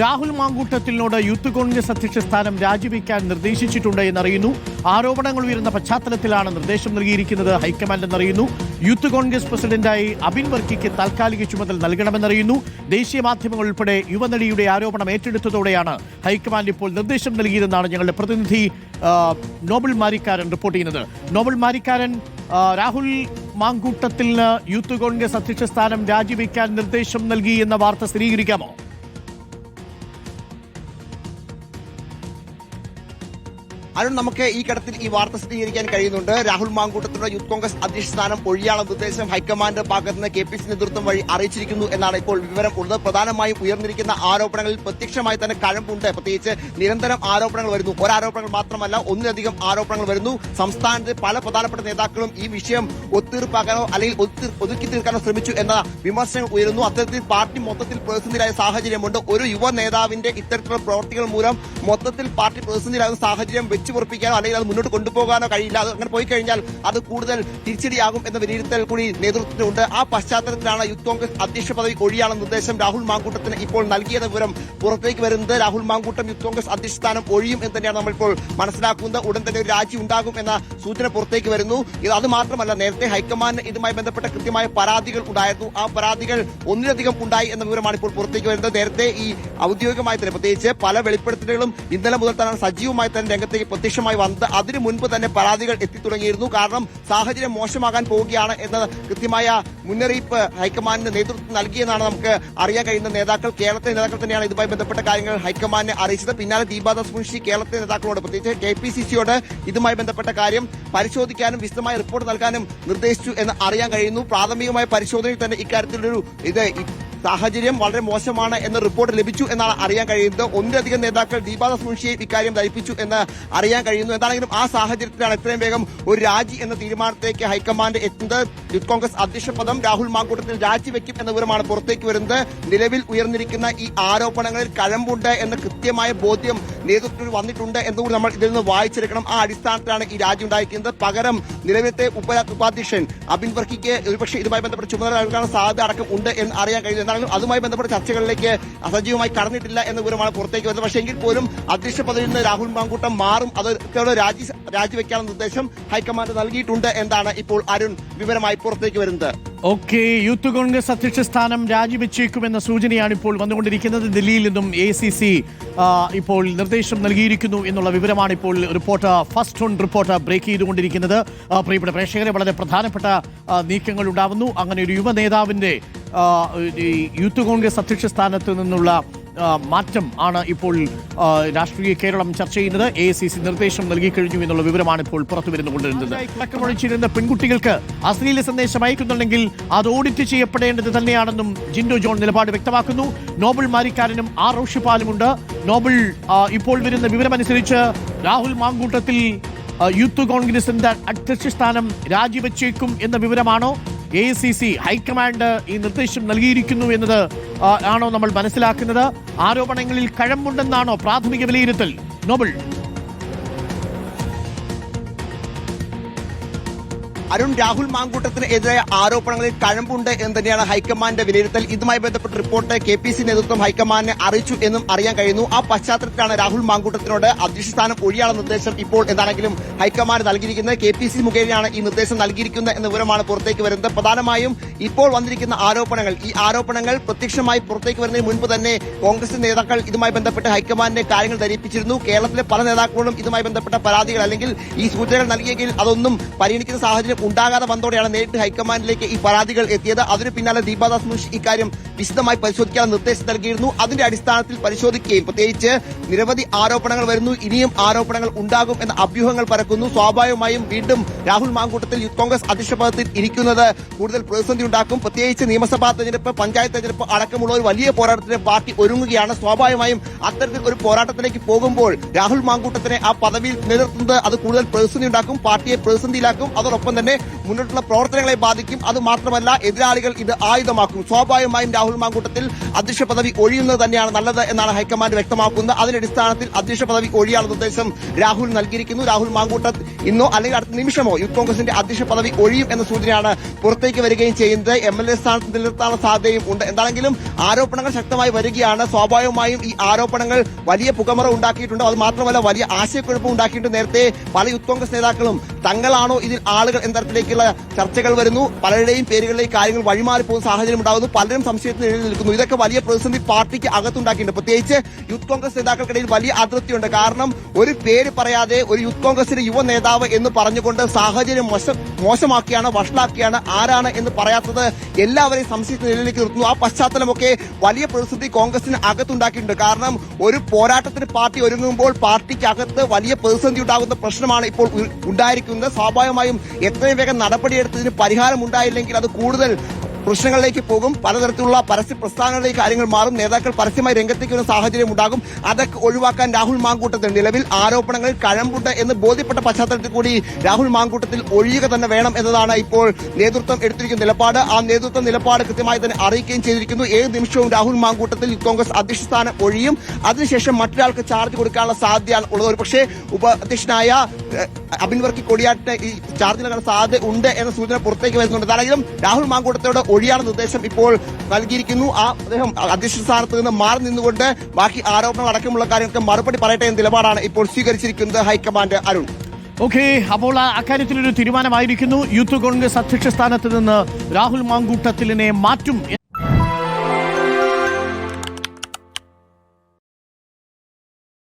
Rahul മാങ്കൂട്ടത്തിനോട് youth Congress അധ്യക്ഷ സ്ഥാനം രാജിവെക്കാൻ നിർദ്ദേശിച്ചിട്ടുണ്ട് എന്നറിയുന്നു. ആരോപണങ്ങൾ ഉയരുന്ന പശ്ചാത്തലത്തിലാണ് നിർദ്ദേശം നൽകിയിരിക്കുന്നത് ഹൈക്കമാൻഡ് എന്നറിയുന്നു. യൂത്ത് കോൺഗ്രസ് പ്രസിഡന്റായി അബിൻ വർക്കിക്ക് താൽക്കാലിക ചുമതല നൽകണമെന്നറിയുന്നു. ദേശീയ മാധ്യമങ്ങൾ ഉൾപ്പെടെ യുവനടിയുടെ ആരോപണം ഏറ്റെടുത്തതോടെയാണ് ഹൈക്കമാൻഡ് ഇപ്പോൾ നിർദ്ദേശം നൽകിയതെന്നാണ് ഞങ്ങളുടെ പ്രതിനിധി നോബൽ മാരിക്കാരൻ റിപ്പോർട്ട് ചെയ്യുന്നത്. നോബൽ മാരിക്കാരൻ രാഹുൽ മാങ്കൂട്ടത്തിന് യൂത്ത് കോൺഗ്രസ് അധ്യക്ഷ സ്ഥാനം രാജിവെക്കാൻ നിർദ്ദേശം നൽകി എന്ന വാർത്ത സ്ഥിരീകരിക്കാമോ? അരുൺ നമുക്ക് ഈ ഘട്ടത്തിൽ ഈ വാർത്ത സ്ഥിരീകരിക്കാൻ കഴിയുന്നുണ്ട്. രാഹുൽ മാങ്കൂട്ടത്തിലുള്ള യൂത്ത് കോൺഗ്രസ് അധ്യക്ഷ സ്ഥാനം ഒഴിയാനുള്ള നിർദ്ദേശം ഹൈക്കമാൻഡ് ഭാഗത്ത് നിന്ന് കെ പി സി നേതൃത്വം വഴി അറിയിച്ചിരിക്കുന്നു എന്നാണ് ഇപ്പോൾ വിവരം ഉള്ളത്. പ്രധാനമായും ഉയർന്നിരിക്കുന്ന ആരോപണങ്ങളിൽ പ്രത്യക്ഷമായി തന്നെ കഴമ്പുണ്ട്. പ്രത്യേകിച്ച് നിരന്തരം ആരോപണങ്ങൾ വരുന്നു. ഒരാരോപണങ്ങൾ മാത്രമല്ല ഒന്നിലധികം ആരോപണങ്ങൾ വരുന്നു. സംസ്ഥാനത്തെ പല പ്രധാനപ്പെട്ട നേതാക്കളും ഈ വിഷയം ഒത്തീർപ്പാക്കാനോ അല്ലെങ്കിൽ ഒതുക്കി തീർക്കാനോ ശ്രമിച്ചു എന്ന വിമർശനങ്ങൾ ഉയരുന്നു. അത്തരത്തിൽ പാർട്ടി മൊത്തത്തിൽ പ്രതിസന്ധിയിലായ സാഹചര്യമുണ്ട്. ഒരു യുവ നേതാവിന്റെ ഇത്തരത്തിലുള്ള പ്രവർത്തികൾ മൂലം മൊത്തത്തിൽ പാർട്ടി പ്രതിസന്ധിയിലാകുന്ന സാഹചര്യം വെച്ചു പൊറപ്പിക്കാനോ അല്ലെങ്കിൽ അത് മുന്നോട്ട് കൊണ്ടുപോകാനോ കഴിയില്ല. അത് അങ്ങനെ പോയി കഴിഞ്ഞാൽ അത് കൂടുതൽ തിരിച്ചടിയാകും എന്ന വിലയിരുത്തൽ കൂടി നേതൃത്വത്തിനുണ്ട്. ആ പശ്ചാത്തലത്തിലാണ് യൂത്ത് കോൺഗ്രസ് അധ്യക്ഷ പദവി ഒഴിയാനുള്ള നിർദ്ദേശം രാഹുൽ മാങ്കൂട്ടത്തിന് ഇപ്പോൾ നൽകിയത് വിവരം പുറത്തേക്ക് വരുന്നത്. രാഹുൽ മാങ്കൂട്ടം യൂത്ത് കോൺഗ്രസ് അധ്യക്ഷ സ്ഥാനം ഒഴിയും എന്ന് തന്നെയാണ് നമ്മളിപ്പോൾ മനസ്സിലാക്കുന്നത്. ഉടൻ തന്നെ ഒരു രാജി ഉണ്ടാകും എന്ന സൂചന പുറത്തേക്ക് വരുന്നു. ഇത് അത് മാത്രമല്ല നേരത്തെ ഹൈക്കമാൻഡിന് ഇതുമായി ബന്ധപ്പെട്ട കൃത്യമായ പരാതികൾ ഉണ്ടായിരുന്നു. ആ പരാതികൾ ഒന്നിലധികം ഉണ്ടായി എന്ന വിവരമാണ് ഇപ്പോൾ പുറത്തേക്ക് വരുന്നത്. നേരത്തെ ഈ ഔദ്യോഗികമായി തന്നെ പ്രത്യേകിച്ച് പല വെളിപ്പെടുത്തലുകളും ഇന്നലെ മുതൽ തന്നെ സജീവമായി തന്നെ രംഗത്തേക്ക് പ്രത്യക്ഷമായി വന്നത് അതിനു മുൻപ് തന്നെ പരാതികൾ എത്തിത്തുടങ്ങിയിരുന്നു. കാരണം സാഹചര്യം മോശമാകാൻ പോവുകയാണ് എന്ന കൃത്യമായ മുന്നറിയിപ്പ് ഹൈക്കമാൻഡിന് നേതൃത്വം നൽകിയെന്നാണ് നമുക്ക് അറിയാൻ കഴിയുന്ന നേതാക്കൾ. കേരളത്തിലെ നേതാക്കൾ തന്നെയാണ് ഇതുമായി ബന്ധപ്പെട്ട കാര്യങ്ങൾ ഹൈക്കമാൻഡിനെ അറിയിച്ചത്. പിന്നാലെ ദീപാദാസ് മുൻഷി കേരളത്തിലെ നേതാക്കളോട് പ്രത്യേകിച്ച് കെ പി സി സിയോട് ഇതുമായി ബന്ധപ്പെട്ട കാര്യം പരിശോധിക്കാനും വിശദമായ റിപ്പോർട്ട് നൽകാനും നിർദ്ദേശിച്ചു എന്ന് അറിയാൻ കഴിയുന്നു. പ്രാഥമികമായ പരിശോധനയിൽ തന്നെ ഇക്കാര്യത്തിലൊരു ഇത് സാഹചര്യം വളരെ മോശമാണ് എന്ന റിപ്പോർട്ട് ലഭിച്ചു എന്നാണ് അറിയാൻ കഴിയുന്നത്. ഒന്നിലധികം നേതാക്കൾ ദീപാദാസ് മുൻഷിയെ ഇക്കാര്യം ധരിപ്പിച്ചു എന്ന് അറിയാൻ കഴിയുന്നു. എന്താണെങ്കിലും ആ സാഹചര്യത്തിലാണ് എത്രയും വേഗം ഒരു രാജി എന്ന തീരുമാനത്തിലേക്ക് ഹൈക്കമാൻഡ് എത്തുന്നത്. യൂത്ത് കോൺഗ്രസ് അധ്യക്ഷ പദം രാഹുൽ മാങ്കൂട്ടത്തിൽ രാജിവെക്കും എന്ന വിവരമാണ് പുറത്തേക്ക് വരുന്നത്. നിലവിൽ ഉയർന്നിരിക്കുന്ന ഈ ആരോപണങ്ങളിൽ കഴമ്പുണ്ട് എന്ന കൃത്യമായ ബോധ്യം നേതൃത്വത്തിൽ വന്നിട്ടുണ്ട് എന്നുകൂടി നമ്മൾ ഇതിൽ നിന്ന് വായിച്ചെടുക്കണം. ആ അടിസ്ഥാനത്തിലാണ് ഈ രാജി ഉണ്ടായിരിക്കുന്നത്. പകരം നിലവിലത്തെ ഉപ ഉപാധ്യക്ഷൻ അബിൻ വർക്കിക്ക് ഒരുപക്ഷെ ഇതുമായി ബന്ധപ്പെട്ട് ചുമതല നൽകാനുള്ള സാധ്യത അടക്കം ഉണ്ട് എന്ന് അറിയാൻ കഴിയുന്നു. എന്നാലും അതുമായി ബന്ധപ്പെട്ട ചർച്ചകളിലേക്ക് സജീവമായി കടന്നിട്ടില്ല എന്ന വിവരമാണ് പുറത്തേക്ക് വരുന്നത്. പക്ഷേ എങ്കിൽ പോലും അധ്യക്ഷ പദവിയിൽ നിന്ന് രാഹുൽ മാങ്കൂട്ടം മാറും. അത് രാജി രാജിവെക്കാനുള്ള നിർദ്ദേശം ഹൈക്കമാൻഡ് നൽകിയിട്ടുണ്ട് എന്നാണ് ഇപ്പോൾ അരുൺ വിവരമായി പുറത്തേക്ക് വരുന്നത്. ഓക്കെ യൂത്ത് കോൺഗ്രസ് അധ്യക്ഷ സ്ഥാനം രാജിവെച്ചേക്കുമെന്ന സൂചനയാണ് ഇപ്പോൾ വന്നുകൊണ്ടിരിക്കുന്നത്. ദില്ലിയിൽ നിന്നും എ സി സി ഇപ്പോൾ നിർദ്ദേശം നൽകിയിരിക്കുന്നു എന്നുള്ള വിവരമാണ് ഇപ്പോൾ report first on report break ചെയ്തുകൊണ്ടിരിക്കുന്നത്. പ്രിയപ്പെട്ട പ്രേക്ഷകരെ വളരെ പ്രധാനപ്പെട്ട നീക്കങ്ങൾ ഉണ്ടാവുന്നു. അങ്ങനെ ഒരു യുവ നേതാവിന്റെ ആ, ഈ യൂത്ത് കോൺഗ്രസ് അധ്യക്ഷ സ്ഥാനത്ത് നിന്നുള്ള മാറ്റം ആണ് ഇപ്പോൾ രാഷ്ട്രീയ കേരളം ചർച്ച ചെയ്യുന്നത്. എ സി സി നിർദ്ദേശം നൽകി കഴിഞ്ഞു എന്നുള്ള വിവരമാണ് ഇപ്പോൾ പുറത്തു വരുന്നുകൊണ്ടിരുന്നത്. അടക്കമൊഴിച്ചിരുന്ന പെൺകുട്ടികൾക്ക് അശ്ലീല സന്ദേശം അയക്കുന്നുണ്ടെങ്കിൽ അത് ഓഡിറ്റ് ചെയ്യപ്പെടേണ്ടത് തന്നെയാണെന്നും ജിൻഡോ ജോൺ നിലപാട് വ്യക്തമാക്കുന്നു. നോബൽ മാരിക്കാരനും ആർ റോഷിപ്പാലുമുണ്ട് നോബൽ ഇപ്പോൾ വരുന്ന വിവരമനുസരിച്ച് രാഹുൽ മാങ്കൂട്ടത്തിൽ യൂത്ത് കോൺഗ്രസിന്റെ അധ്യക്ഷ സ്ഥാനം രാജിവെച്ചേക്കും എന്ന വിവരമാണോ? A C C high command ഈ നിർദ്ദേശം നൽകിയിരിക്കുന്നു എന്നത് ആണോ നമ്മൾ മനസ്സിലാക്കുന്നത്? ആരോപണങ്ങളിൽ കഴമ്പുണ്ടെന്നാണോ പ്രാഥമിക വിലയിരുത്തൽ? നോബൽ. അരുൺ രാഹുൽ മാങ്കൂട്ടത്തിന് എതിരെ ആരോപണങ്ങളിൽ കഴമ്പുണ്ട് എന്ന് തന്നെയാണ് ഹൈക്കമാൻഡിന്റെ വിലയിരുത്തൽ. ഇതുമായി ബന്ധപ്പെട്ട റിപ്പോർട്ട് കെ പി സി നേതൃത്വം ഹൈക്കമാൻഡിനെ അറിയിച്ചു എന്നും അറിയാൻ കഴിയുന്നു. ആ പശ്ചാത്തലത്തിലാണ് രാഹുൽ മാങ്കൂട്ടത്തിനോട് അധ്യക്ഷ സ്ഥാനം ഒഴിയാനുള്ള നിർദ്ദേശം ഇപ്പോൾ എന്താണെങ്കിലും ഹൈക്കമാൻഡ് നൽകിയിരിക്കുന്നത്. കെ പി സി മുഖേനയാണ് ഈ നിർദ്ദേശം നൽകിയിരിക്കുന്നത് എന്ന വിവരമാണ് പുറത്തേക്ക് വരുന്നത്. പ്രധാനമായും ഇപ്പോൾ വന്നിരിക്കുന്ന ആരോപണങ്ങൾ. ഈ ആരോപണങ്ങൾ പ്രത്യക്ഷമായി പുറത്തേക്ക് വരുന്നതിന് മുൻപ് തന്നെ കോൺഗ്രസ് നേതാക്കൾ ഇതുമായി ബന്ധപ്പെട്ട് ഹൈക്കമാൻഡിനെ കാര്യങ്ങൾ ധരിപ്പിച്ചിരുന്നു. കേരളത്തിലെ പല നേതാക്കളും ഇതുമായി ബന്ധപ്പെട്ട പരാതികൾ അല്ലെങ്കിൽ ഈ സൂചനകൾ നൽകിയെങ്കിൽ അതൊന്നും പരിഗണിക്കുന്ന സാഹചര്യം ഉണ്ടാകാതെ വന്നതോടെയാണ് നേരിട്ട് ഹൈക്കമാൻഡിലേക്ക് ഈ പരാതികൾ എത്തിയത്. അതിന് പിന്നാലെ ദീപാദാസ് മുൻഷ് ഇക്കാര്യം വിശദമായി പരിശോധിക്കാൻ നിർദ്ദേശം നൽകിയിരുന്നു. അതിന്റെ അടിസ്ഥാനത്തിൽ പരിശോധിക്കുകയും പ്രത്യേകിച്ച് നിരവധി ആരോപണങ്ങൾ വരുന്നു. ഇനിയും ആരോപണങ്ങൾ ഉണ്ടാകും എന്ന അഭ്യൂഹങ്ങൾ പരക്കുന്നു. സ്വാഭാവികമായും വീണ്ടും രാഹുൽ മാങ്കൂട്ടത്തിൽ യൂത്ത് കോൺഗ്രസ് അധ്യക്ഷ പദത്തിൽ ഇരിക്കുന്നത് കൂടുതൽ പ്രതിസന്ധി ഉണ്ടാക്കും. പ്രത്യേകിച്ച് നിയമസഭാ തെരഞ്ഞെടുപ്പ് പഞ്ചായത്ത് തെരഞ്ഞെടുപ്പ് അടക്കമുള്ള ഒരു വലിയ പോരാട്ടത്തിന് പാർട്ടി ഒരുങ്ങുകയാണ്. സ്വാഭാവികമായും അത്തരത്തിൽ ഒരു പോരാട്ടത്തിലേക്ക് പോകുമ്പോൾ രാഹുൽ മാങ്കൂട്ടത്തിനെ ആ പദവിയിൽ നിലനിർത്തുന്നത് അത് കൂടുതൽ പ്രതിസന്ധി ഉണ്ടാക്കും. പാർട്ടിയെ പ്രതിസന്ധിയിലാക്കും. അതോടൊപ്പം തന്നെ മുന്നോട്ടുള്ള പ്രവർത്തനങ്ങളെ ബാധിക്കും. അത് മാത്രമല്ല എതിരാളികൾ ഇത് ആയുധമാക്കും. സ്വാഭാവികമായും രാഹുൽ മാങ്കൂട്ടത്തിൽ അധ്യക്ഷ പദവി ഒഴിയുന്നത് തന്നെയാണ് നല്ലത് എന്നാണ് ഹൈക്കമാൻഡ് വ്യക്തമാക്കുന്നത്. അതിന്റെ അടിസ്ഥാനത്തിൽ അധ്യക്ഷ പദവി ഒഴിയാനുള്ള നിർദ്ദേശം രാഹുൽ നൽകിയിരിക്കുന്നു. രാഹുൽ മാങ്കൂട്ടത്ത് ഇന്നോ അല്ലെങ്കിൽ അടുത്ത നിമിഷമോ യൂത്ത് കോൺഗ്രസിന്റെ അധ്യക്ഷ പദവി ഒഴിയും എന്ന സൂചനയാണ് പുറത്തേക്ക് വരികയും ചെയ്യുന്നത്. എം എൽ എ സ്ഥാനത്ത് നിലനിർത്താനുള്ള സാധ്യതയും ഉണ്ട്. എന്താണെങ്കിലും ആരോപണങ്ങൾ ശക്തമായി വരികയാണ്. സ്വാഭാവികമായും ഈ ആരോപണങ്ങൾ വലിയ പുകമറ ഉണ്ടാക്കിയിട്ടുണ്ട്. അത് മാത്രമല്ല വലിയ ആശയക്കുഴപ്പം ഉണ്ടാക്കിയിട്ടുണ്ട്. നേരത്തെ പല യൂത്ത് കോൺഗ്രസ് നേതാക്കളും തങ്ങളാണോ ഇതിൽ ആളുകൾ എന്ന തരത്തിലേക്കുള്ള ചർച്ചകൾ വരുന്നു. പലരുടെയും പേരുകളിലേക്ക് കാര്യങ്ങൾ വഴിമാറി പോകുന്ന സാഹചര്യം ഉണ്ടാകുന്നു. പലരും സംശയത്തിന് എഴുതി നിൽക്കുന്നു. ഇതൊക്കെ വലിയ പ്രതിസന്ധി പാർട്ടിക്ക് അകത്തുണ്ടാക്കിയിട്ടുണ്ട്. പ്രത്യേകിച്ച് യൂത്ത് കോൺഗ്രസ് നേതാക്കൾക്കിടയിൽ വലിയ അതൃപ്തിയുണ്ട്. കാരണം ഒരു പേര് പറയാതെ ഒരു യൂത്ത് കോൺഗ്രസിന്റെ യുവ നേതാവ് എന്ന് പറഞ്ഞുകൊണ്ട് സാഹചര്യം മോശം മോശമാക്കിയാണ് വഷളാക്കിയാണ് ആരാണ് എന്ന് പറയാത്തത് എല്ലാവരെയും സംശയത്തിന് എഴുതിലേക്ക് നിർത്തുന്നു ആ പശ്ചാത്തലമൊക്കെ വലിയ പ്രതിസന്ധി കോൺഗ്രസിന് അകത്തുണ്ടാക്കിയിട്ടുണ്ട്. കാരണം ഒരു പോരാട്ടത്തിന് പാർട്ടി ഒരുങ്ങുമ്പോൾ പാർട്ടിക്കകത്ത് വലിയ പ്രതിസന്ധി ഉണ്ടാകുന്ന പ്രശ്നമാണ് ഇപ്പോൾ ഉണ്ടായിരിക്കുന്നത്. സ്വാഭാവികമായും എത്രയും വേഗം നടപടിയെടുത്തതിന് പരിഹാരം ഉണ്ടായില്ലെങ്കിൽ അത് കൂടുതൽ പ്രശ്നങ്ങളിലേക്ക് പോകും. പലതരത്തിലുള്ള പരസ്യ പ്രസ്ഥാനങ്ങളിലേക്ക് കാര്യങ്ങൾ മാറും. നേതാക്കൾ പരസ്യമായി രംഗത്തേക്ക് വരുന്ന സാഹചര്യം ഉണ്ടാകും. അതൊക്കെ ഒഴിവാക്കാൻ രാഹുൽ മാങ്കൂട്ടത്തിൽ നിലവിൽ ആരോപണങ്ങൾ കഴമ്പുണ്ട് എന്ന് ബോധ്യപ്പെട്ട പശ്ചാത്തലത്തിൽ കൂടി രാഹുൽ മാങ്കൂട്ടത്തിൽ ഒഴിയുക തന്നെ വേണം എന്നതാണ് ഇപ്പോൾ നേതൃത്വം എടുത്തിരിക്കുന്ന നിലപാട്. ആ നേതൃത്വ നിലപാട് കൃത്യമായി തന്നെ അറിയിക്കുകയും ചെയ്തിരിക്കുന്നു. ഏത് നിമിഷവും രാഹുൽ മാങ്കൂട്ടത്തിൽ കോൺഗ്രസ് അധ്യക്ഷ സ്ഥാനം ഒഴിയും. അതിനുശേഷം മറ്റൊരാൾക്ക് ചാർജ് കൊടുക്കാനുള്ള സാധ്യതയാണ് ഉള്ളത്. ഒരു പക്ഷേ ഉപാധ്യക്ഷനായ അബിൻ വർക്കി ഈ ചാർജ് നൽകാൻ സാധ്യത ഉണ്ട് എന്ന സൂചന പുറത്തേക്ക് വരുന്നുണ്ട്. എന്താണെങ്കിലും രാഹുൽ മാങ്കൂട്ടത്തോട് ഒഴിയാണ് നിർദ്ദേശം ഇപ്പോൾ നൽകിയിരിക്കുന്നു. ആ അദ്ദേഹം അധ്യക്ഷ സ്ഥാനത്ത് നിന്ന് മാറി നിന്നുകൊണ്ട് ബാക്കി ആരോപണം അടക്കമുള്ള കാര്യങ്ങൾക്ക് മറുപടി പറയട്ടെ എന്ന നിലപാടാണ് ഇപ്പോൾ സ്വീകരിച്ചിരിക്കുന്നത് ഹൈക്കമാൻഡ് അരുൺ. ഓക്കെ അപ്പോൾ അക്കാര്യത്തിലൊരു തീരുമാനമായിരിക്കുന്നു. യൂത്ത് കോൺഗ്രസ് അധ്യക്ഷ സ്ഥാനത്ത് നിന്ന് രാഹുൽ മാങ്കൂട്ടത്തിലിനെ മാറ്റും